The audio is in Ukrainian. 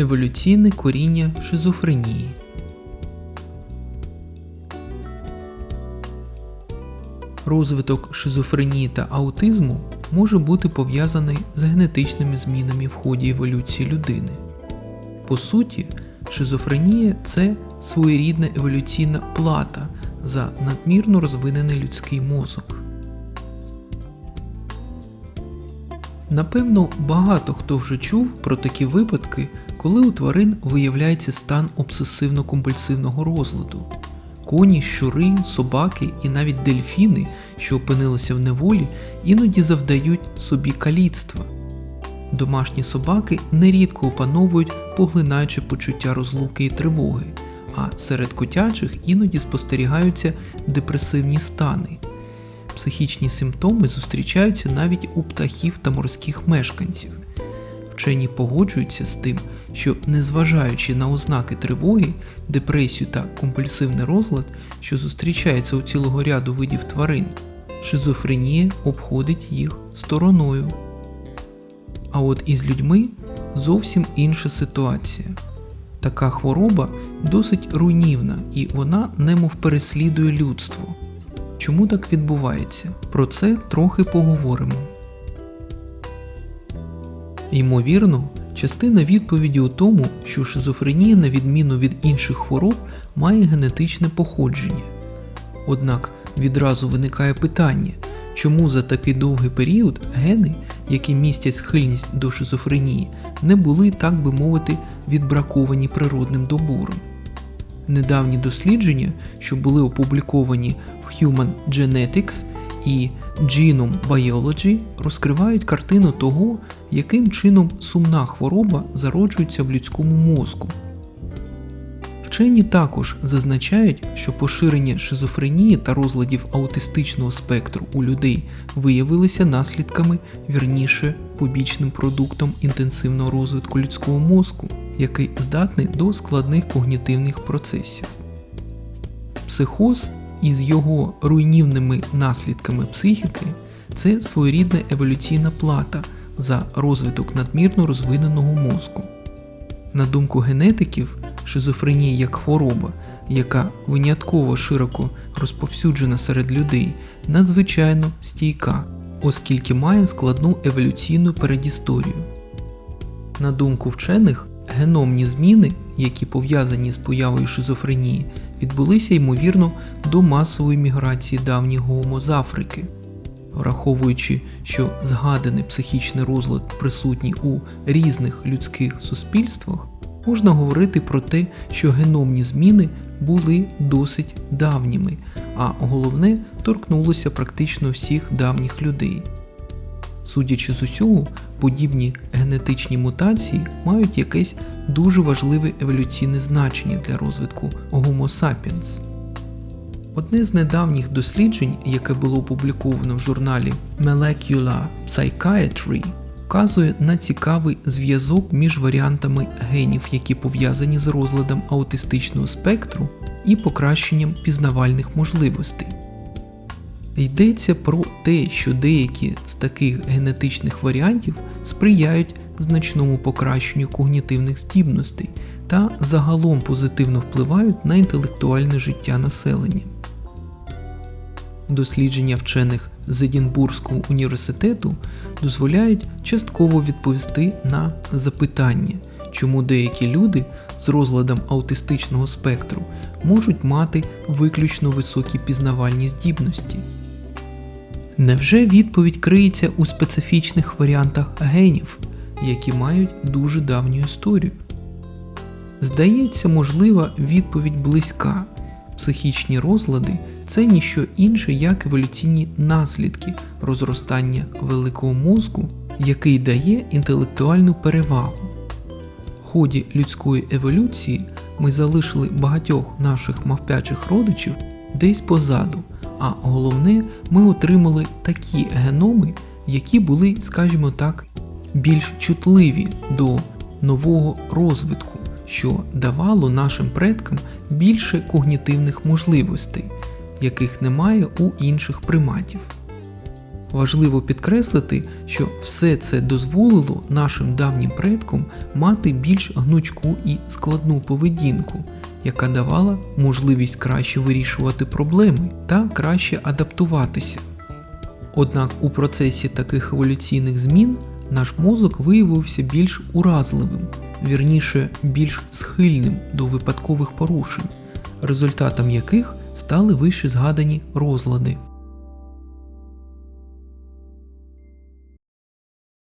Еволюційне коріння шизофренії. Розвиток шизофренії та аутизму може бути пов'язаний з генетичними змінами в ході еволюції людини. По суті, шизофренія це своєрідна еволюційна плата за надмірно розвинений людський мозок. Напевно, багато хто вже чув про такі випадки, коли у тварин виявляється стан обсесивно-компульсивного розладу. Коні, щури, собаки і навіть дельфіни, що опинилися в неволі, іноді завдають собі каліцтва. Домашні собаки нерідко опановують поглинаюче почуття розлуки і тривоги, а серед котячих іноді спостерігаються депресивні стани. Психічні симптоми зустрічаються навіть у птахів та морських мешканців. Вчені погоджуються з тим, що незважаючи на ознаки тривоги, депресію та компульсивний розлад, що зустрічається у цілого ряду видів тварин, шизофренія обходить їх стороною. А от із людьми зовсім інша ситуація. Така хвороба досить руйнівна і вона немов переслідує людство. Чому так відбувається? Про це трохи поговоримо. Ймовірно, частина відповіді у тому, що шизофренія, на відміну від інших хвороб, має генетичне походження. Однак відразу виникає питання, чому за такий довгий період гени, які містять схильність до шизофренії, не були, так би мовити, відбраковані природним добором. Недавні дослідження, що були опубліковані в Human Genetics і Genome Biology, розкривають картину того, яким чином сумна хвороба зароджується в людському мозку. Вчені також зазначають, що поширення шизофренії та розладів аутистичного спектру у людей виявилися наслідками, вірніше, побічним продуктом інтенсивного розвитку людського мозку, який здатний до складних когнітивних процесів. Психоз із його руйнівними наслідками психіки це своєрідна еволюційна плата за розвиток надмірно розвиненого мозку. На думку генетиків, шизофренія як хвороба, яка винятково широко розповсюджена серед людей, надзвичайно стійка, оскільки має складну еволюційну передісторію. На думку вчених, геномні зміни, які пов'язані з появою шизофренії, відбулися ймовірно до масової міграції давніх гомо з Африки. Враховуючи, що згаданий психічний розлад присутній у різних людських суспільствах, можна говорити про те, що геномні зміни були досить давніми, а головне торкнулося практично всіх давніх людей. Судячи з усього, подібні генетичні мутації мають якесь дуже важливе еволюційне значення для розвитку Homo sapiens. Одне з недавніх досліджень, яке було опубліковано в журналі Molecular Psychiatry, вказує на цікавий зв'язок між варіантами генів, які пов'язані з розладом аутистичного спектру, і покращенням пізнавальних можливостей. Йдеться про те, що деякі з таких генетичних варіантів сприяють значному покращенню когнітивних здібностей та загалом позитивно впливають на інтелектуальне життя населення. Дослідження вчених з Едінбурзького університету дозволяють частково відповісти на запитання, чому деякі люди з розладом аутистичного спектру можуть мати виключно високі пізнавальні здібності. Невже відповідь криється у специфічних варіантах генів, які мають дуже давню історію? Здається, можлива відповідь близька. Психічні розлади це ніщо інше, як еволюційні наслідки розростання великого мозку, який дає інтелектуальну перевагу. В ході людської еволюції ми залишили багатьох наших мавпячих родичів десь позаду, а головне, ми отримали такі геноми, які були, скажімо так, більш чутливі до нового розвитку, що давало нашим предкам більше когнітивних можливостей, яких немає у інших приматів. Важливо підкреслити, що все це дозволило нашим давнім предкам мати більш гнучку і складну поведінку, яка давала можливість краще вирішувати проблеми та краще адаптуватися. Однак у процесі таких еволюційних змін наш мозок виявився більш уразливим, вірніше більш схильним до випадкових порушень, результатом яких стали вище згадані розлади